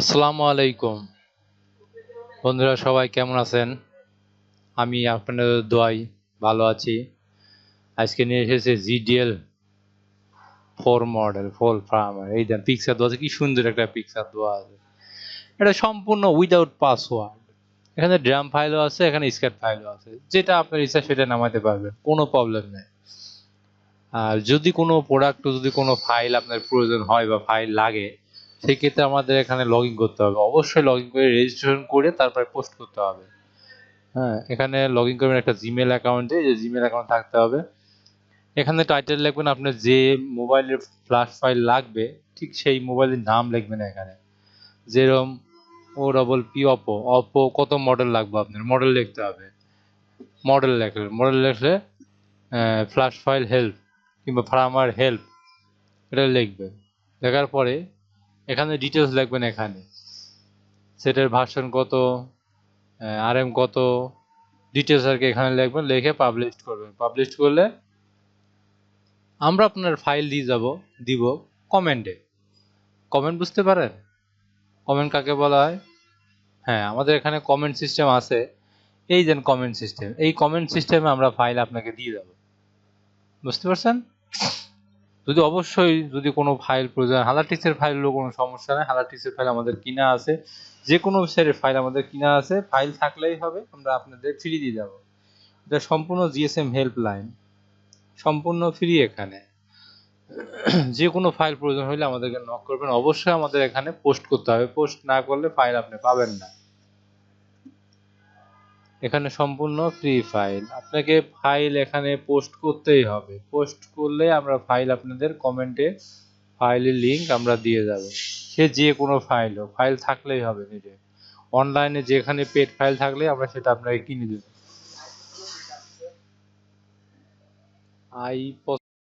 আসসালামু আলাইকুম। বন্ধুরা, সবাই কেমন আছেন? আমি আপনাদের দোয়াই ভালো আছি। আজকে নিয়ে এসেছে GDL four model four farmer এই দেন পিকচার দেওয়া আছে, কি সুন্দর একটা পিকচার দেওয়া আছে। এটা সম্পূর্ণ উইদাউট পাসওয়ার্ড এখানে ড্রাম ফাইলও আছে, এখানে স্ক্যাট ফাইলও আছে। যেটা আপনার ইচ্ছা সেটা নামাতে পারবেন, কোনো প্রবলেম নেই। আর যদি কোনো প্রোডাক্ট যদি কোনো ফাইল আপনার প্রয়োজন হয় বা ফাইল লাগে সেক্ষেত্রে আমাদের এখানে লগ করতে হবে। অবশ্যই লগ করে রেজিস্ট্রেশন করে তারপরে পোস্ট করতে হবে। হ্যাঁ এখানে লগ করবেন একটা জিমেল অ্যাকাউন্টে যে জিমেল অ্যাকাউন্ট থাকতে হবে। এখানে টাইটেল লিখবেন আপনার যে মোবাইলের ফ্ল্যাশ ফাইল লাগবে, ঠিক সেই মোবাইলের নাম লিখবেন এখানে। যেরকম O double P Oppo Oppo কত মডেল লাগবে আপনার? মডেল লিখতে হবে। মডেল লেখলেন মডেল লিখলে ফ্ল্যাশ ফাইল হেল্প কিংবা ফার্মার হেল্প এটা লিখবেন লেখার পরে এখানে ডিটেলস লিখবেন এখানে। সেটের ভার্সন কত আর এম কত ডিটেলস আর কি এখানে লিখবেন লিখে পাবলিশ করবেন। পাবলিশ করলে আমরা আপনার ফাইল দিয়ে যাব, দিব কমেন্টে কমেন্ট বুঝতে পারেন? কমেন্ট কাকে বলা হয়? হ্যাঁ আমাদের এখানে কমেন্ট সিস্টেম আছে। এই দেন কমেন্ট সিস্টেম এই কমেন্ট সিস্টেমে আমরা ফাইল আপনাকে দিয়ে দেবো বুঝতে পারছেন? যদি অবশ্যই যদি কোনো ফাইল প্রয়োজন হালাটিক্সের ফাইল হলেও কোনো সমস্যা নেই। হালাটিক্সের ফাইল আমাদের কিনা আছে। যে কোনো ওয়েবসাইটের ফাইল আমাদের কিনা আছে। ফাইল থাকলেই হবে, আমরা আপনাদের ফ্রি দিয়ে যাব এটা সম্পূর্ণ জিএসএম হেল্পলাইন সম্পূর্ণ ফ্রি এখানে। যে কোনো ফাইল প্রয়োজন হলে আমাদেরকে নক করবেন। অবশ্যই আমাদের এখানে পোস্ট করতে হবে। পোস্ট না করলে ফাইল আপনি পাবেন না। এখানে সম্পূর্ণ ফ্রি ফাইল আপনাকে ফাইল এখানে পোস্ট করতেই হবে। পোস্ট করলে আমরা ফাইল আপনাদের কমেন্টে ফাইলের লিংক আমরা দিয়ে যাব। সে যে কোনো ফাইল হোক ফাইল থাকলেই হবে নিজে। অনলাইনে যেখানে পেড ফাইল থাকলে আমরা সেটা আপনাকে কিনে দেব। আই